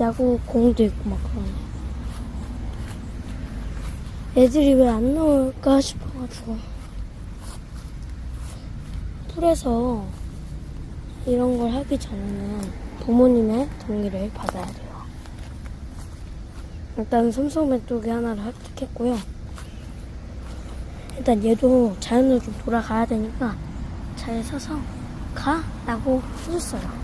야구 공도 있고 막 그러네. 애들이 왜 안 나올까 싶어가지고. 풀에서 이런 걸 하기 전에는 부모님의 동의를 받아야 돼요. 일단 솜솜 메뚜기 하나를 획득했고요. 일단 얘도 자연으로 좀 돌아가야 되니까 잘 서서 가! 라고 해줬어요.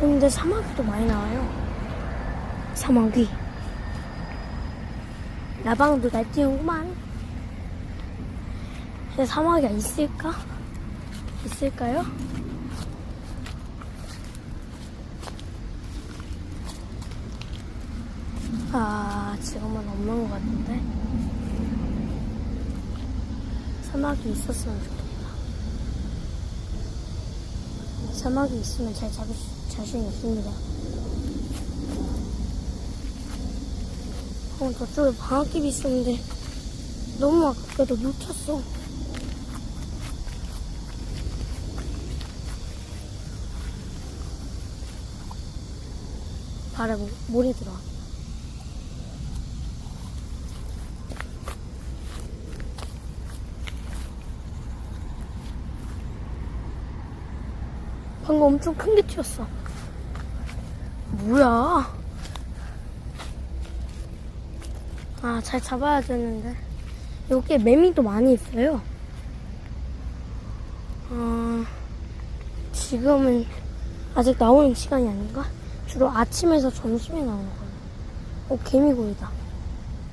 근데 사마귀도 많이 나와요. 사마귀. 나방도 날뛰는구만. 근데 사마귀가 있을까? 있을까요? 아, 지금은 없는 것 같은데. 사막이 있었으면 좋겠다. 사막이 있으면 잘 잡을 수, 자신 있습니다. 어, 저쪽에 방앗집이 있었는데 너무 아깝게도 놓쳤어. 발에 뭐- 물이 들어와. 방금 엄청 큰 게 튀었어. 뭐야? 아, 잘 잡아야 되는데. 여기에 매미도 많이 있어요. 아, 지금은 아직 나오는 시간이 아닌가? 주로 아침에서 점심에 나오는 거예요. 어, 개미굴이다.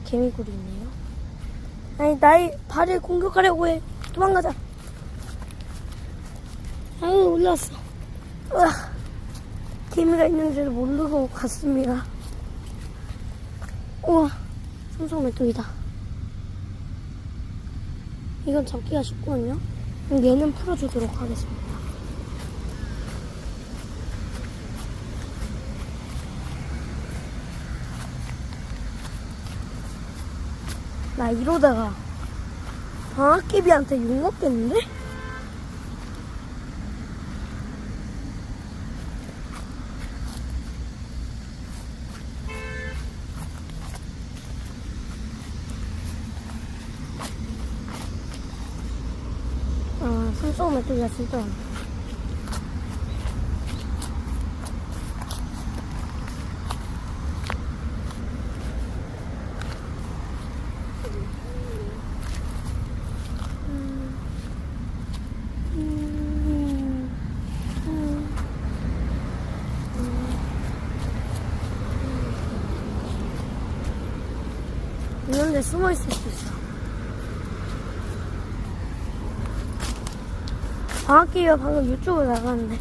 개미굴이 있네요. 아니, 나의 발을 공격하려고 해. 도망가자. 아유, 올라왔어. 으아, 개미가 있는 줄 모르고 갔습니다. 우와, 삼성 메뚜기다. 이건 잡기가 쉽거든요. 그럼 얘는 풀어주도록 하겠습니다. 나 이러다가 방학개비한테 욕 먹겠는데? 아, 손톱 메뚜기가 진짜 많아. 음, 음, 음. 이런 데 숨어 있을 수 있어. 방학기가 방금 이쪽으로 나갔는데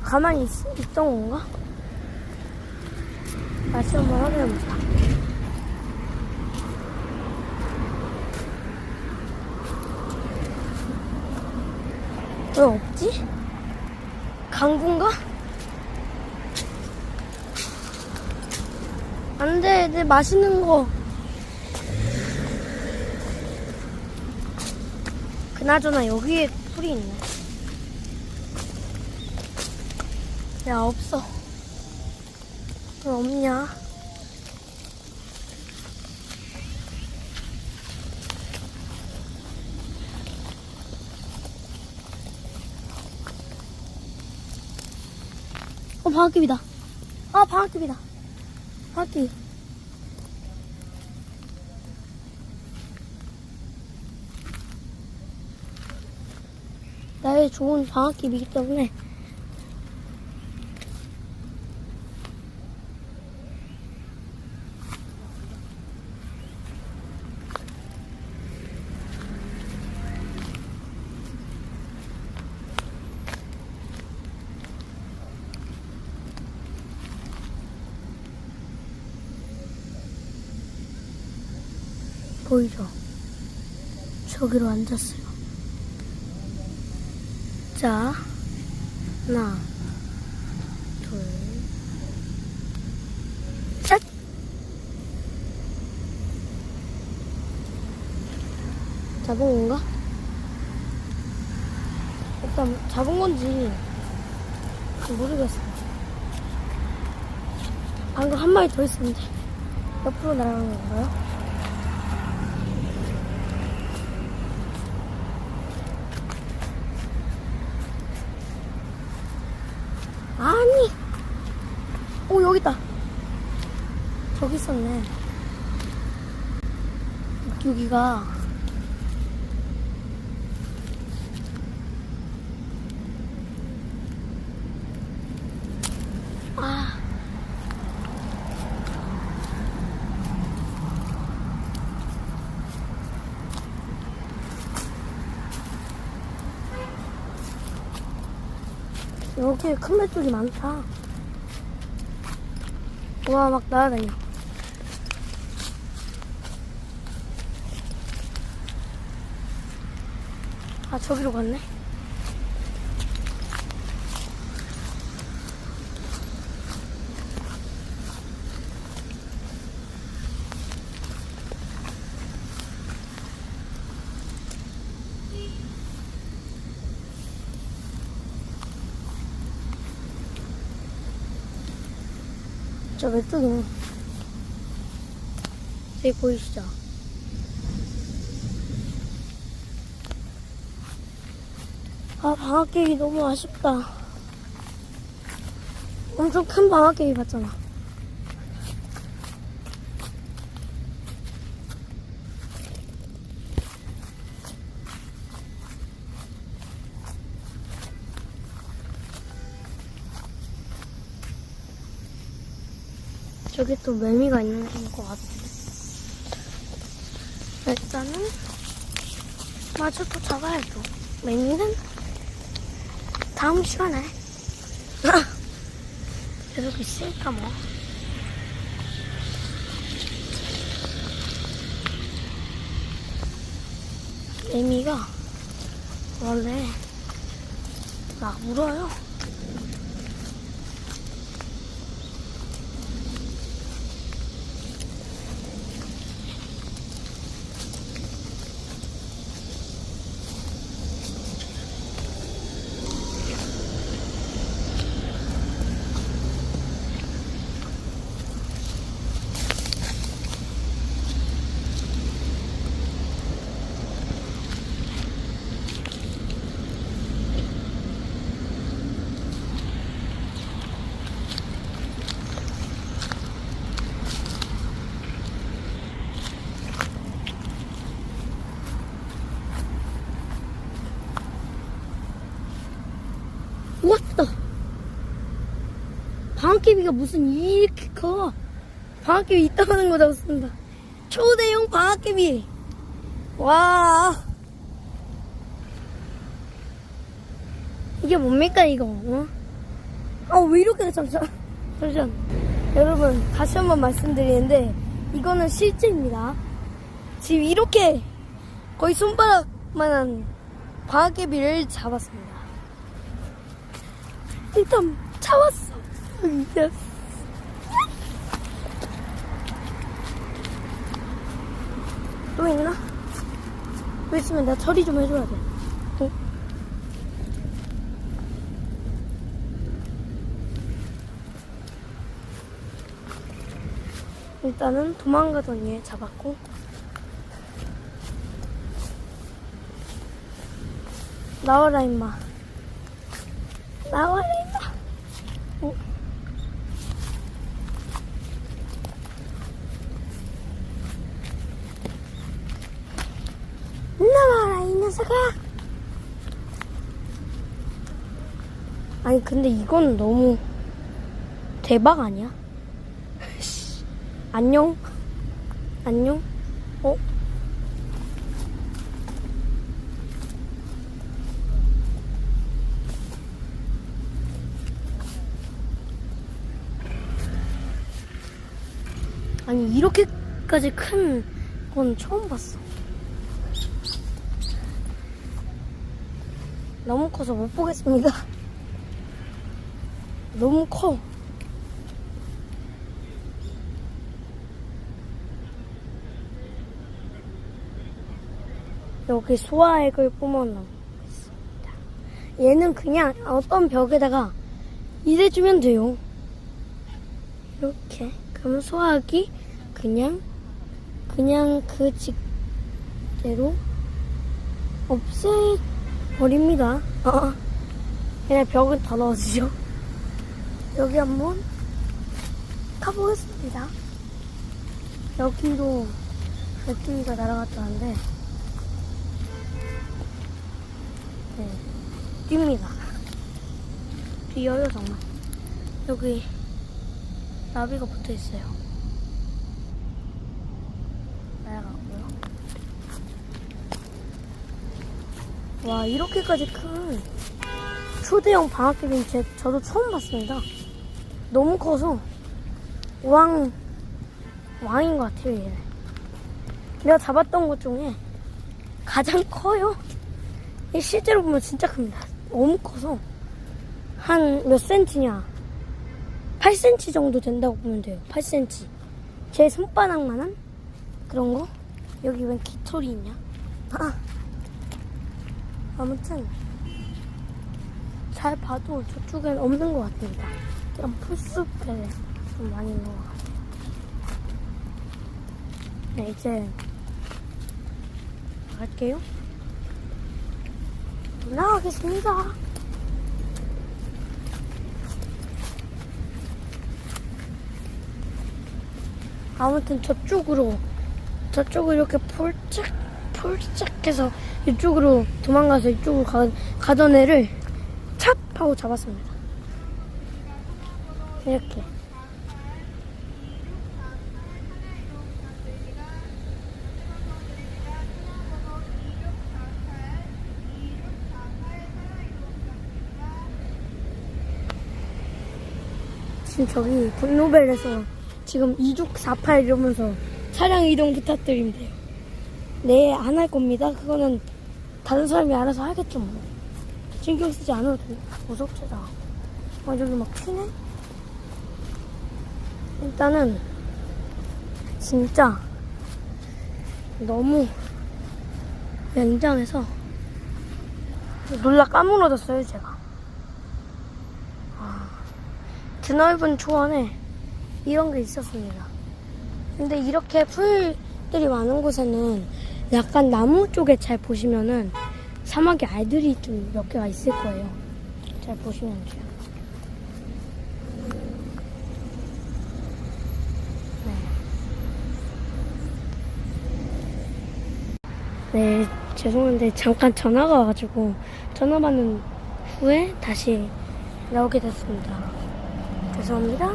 가만히 있, 있던 건가? 다시 한번 확인해보자. 왜 없지? 강군가? 안 돼, 내 맛있는 거. 그나저나 여기에 풀이 있네. 야, 없어. 왜 없냐? 어, 방학집이다. 아, 방학집이다. 방학집. 나의 좋은 방학집이기 때문에 보이죠? 저기로 앉았어요. 자, 하나, 둘, 셋! 잡은 건가? 일단 잡은 건지 모르겠어요. 방금 한 마리 더 있었는데 옆으로 날아가는 건가요? 아니! 오, 여기 있다. 저기 있었네. 여기가 아. 이렇게 큰 맷돌이 많다. 와, 막 날아다녀. 아, 저기로 갔네. 저 왼쪽이네. 저기 보이시죠? 아, 방학개비 너무 아쉽다. 엄청 큰 방학개비 봤잖아. 저기 또 매미가 있는 것 같은데. 일단은 마저 또 잡아야죠. 매미는 다음 시간에 계속 있으니까 뭐. 매미가 원래 막 물어요. 왔다. 방학개비가 무슨 이렇게 커. 방학개비 있다는 거 잡았습니다. 초대형 방학개비. 와. 이게 뭡니까, 이거? 어? 아, 왜 이렇게, 잠시만. 잠시만. 여러분, 다시 한번 말씀드리는데, 이거는 실제입니다. 지금 이렇게 거의 손바닥만한 방학개비를 잡았습니다. 일단 잡았어. 이제 또 있나? 또 있으면 내가 처리 좀 해줘야 돼. 어? 일단은 도망가던 얘 잡았고 나와라 임마 나와라 임마 어? 녀석아 아니 근데 이건 너무 대박 아니야? 씨, 안녕 안녕 어? 아니 이렇게까지 큰 건 처음 봤어. 너무 커서 못 보겠습니다. 너무 커. 여기 소화액을 뿜어넣겠습니다. 얘는 그냥 어떤 벽에다가 이래주면 돼요. 이렇게. 그러면 소화기 그냥, 그냥 그 직대로 없애 버립니다. 어. 그냥 벽은 더 넣어주죠. 여기 한번 가보겠습니다. 여기로 메뚜기가 날아갔다는데, 네, 뜁니다. 뛰어요, 정말. 여기 나비가 붙어 있어요. 날아가고요. 와, 이렇게까지 큰 초대형 방학개비는 제, 저도 처음 봤습니다. 너무 커서 왕, 왕인 것 같아요, 얘. 내가 잡았던 것 중에 가장 커요. 얘 실제로 보면 진짜 큽니다. 너무 커서 한 몇 센치냐? 8cm 정도 된다고 보면 돼요. 8cm. 제 손바닥만한 그런 거? 여기 웬 깃털이 있냐? 아. 아무튼 잘 봐도 저쪽엔 없는 것 같습니다. 그냥 풀숲에 좀 많이 있는 것 같아요. 네, 이제 갈게요. 나가겠습니다. 아무튼 저쪽으로 저쪽으로 이렇게 폴짝 폴짝해서 이쪽으로 도망가서 이쪽으로 가, 가던 애를 찹 하고 잡았습니다. 이렇게. 지금 저기 분노벨에서 지금 2족 4팔 이러면서 차량 이동 부탁드립니다. 네, 안 할 겁니다. 그거는 다른 사람이 알아서 하겠죠, 뭐. 신경 쓰지 않아도 돼. 무섭잖아. 아, 저기 막 튀네? 일단은, 진짜, 너무 굉장해서, 놀라 까무러졌어요, 제가. 아, 드넓은 초원에 이런 게 있었습니다. 근데 이렇게 풀들이 많은 곳에는 약간 나무 쪽에 잘 보시면은 사막에 알들이 좀 몇 개가 있을 거예요. 잘 보시면 돼요. 네. 네, 죄송한데 잠깐 전화가 와가지고 전화 받는 후에 다시 나오게 됐습니다. 죄송합니다.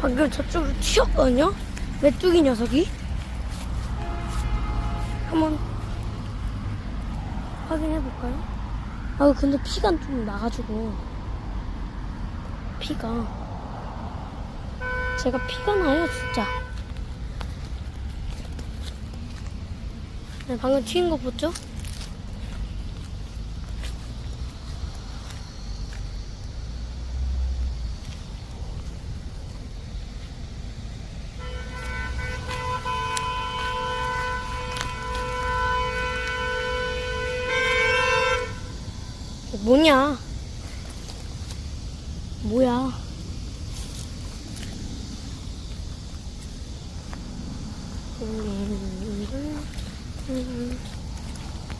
방금 저쪽으로 튀었거든요? 메뚜기 녀석이. 한번 확인해 볼까요? 아 근데 피가 좀 나가지고 피가 제가 피가 나요 진짜. 네, 방금 튀은 거 보죠? 뭐냐? 뭐야?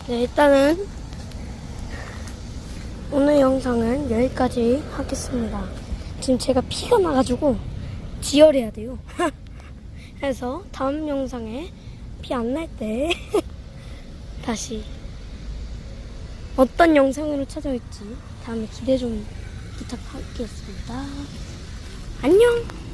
네, 일단은 오늘 영상은 여기까지 하겠습니다. 지금 제가 피가 나가지고 지혈해야 돼요. 그래서 다음 영상에 피 안 날 때 다시 어떤 영상으로 찾아올지 다음에 기대 좀 부탁하겠습니다. 안녕!